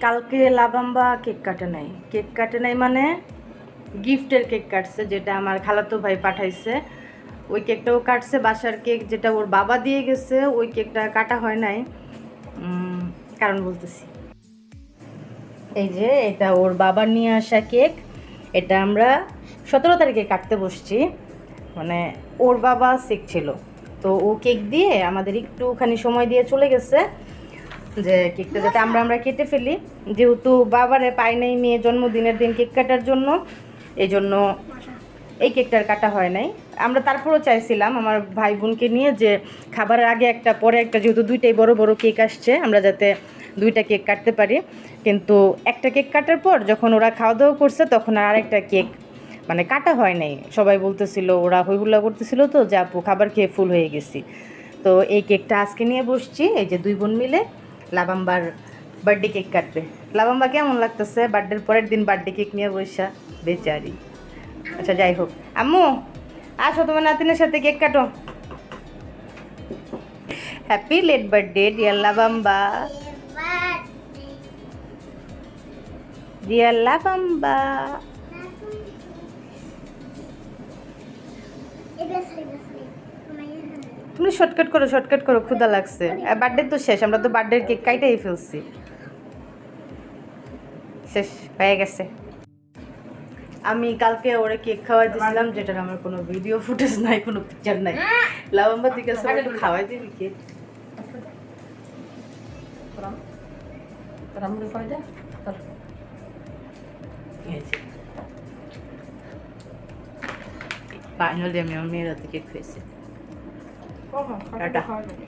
কালকে লাবাম্বা কেক কাটে নাই। কেক কাটে নাই মানে গিফটের কেক কাটছে, যেটা আমার খালাতো ভাই পাঠাইছে। ওই কেকটাও কাটছে, বাসার কেক যেটা ওর বাবা দিয়ে গেছে, ওই কেকটা কাটা হয় নাই। কারণ বলতেছি। এই যে, এটা ওর বাবার নিয়ে আসা কেক। এটা আমরা সতেরো তারিখে কাটতে বসছি। মানে ওর বাবা সিক ছিল। তো ও কেক দিয়ে আমাদের একটুখানি সময় দিয়ে চলে গেছে। যে কেকটা যাতে আমরা আমরা কেটে ফেলি। যেহেতু বাবারে পাই নাই, মেয়ে জন্মদিনের দিন কেক কাটার জন্য এই জন্য এই কেকটার কাটা হয় নাই। আমরা তারপরও চাইছিলাম আমার ভাই বোনকে নিয়ে যে খাবারের আগে একটা, পরে একটা, যেহেতু দুইটাই বড় বড় কেক আসছে, আমরা যাতে দুইটা কেক কাটতে পারি। কিন্তু একটা কেক কাটার পর যখন ওরা খাওয়া দাওয়া করছে, তখন আর আরেকটা কেক মানে কাটা হয় নাই। সবাই বলতেছিল, ওরা হইহুল্লা করতেছিল তো, যে আপু, খাবার খেয়ে ফুল হয়ে গেছি। তো এই কেকটা আজকে নিয়ে বসছি, এই যে দুই বোন মিলে। লাবাম্বার বার্থডে কেক কাটবে। লাভাম্বা কেমন লাগতেছে? বার্থডের পরের দিন বার্থডে কেক নিয়ে বসা বেচারি। আচ্ছা যাই হোক। আম্মু আসো তোমার নাতিনের সাথে কেক কাটো। হ্যাপি লেট বার্থডে ডিয়ার লাভাম্বা। ডিয়ার লাবাম্বা তুমি শর্টকাট করো শর্টকাট করো ক্ষুদা লাগছে। বার্থডে তো শেষ আমরা তো বার্থডের কেক কাইটাই ফেলছি। শেষ হয়ে গেছে। আমি কালকে ওরে কেক খাওয়াই দিয়েছিলাম যেটার আমার কোনো ভিডিও ফুটেজ নাই কোনো পিকচার নাই। লাভাম্বা দিকে একটু খাওয়াই দিবি কেক ফাইনালি আমি আমার মেয়ের হাতে কেক খেয়েছি 方法还是好。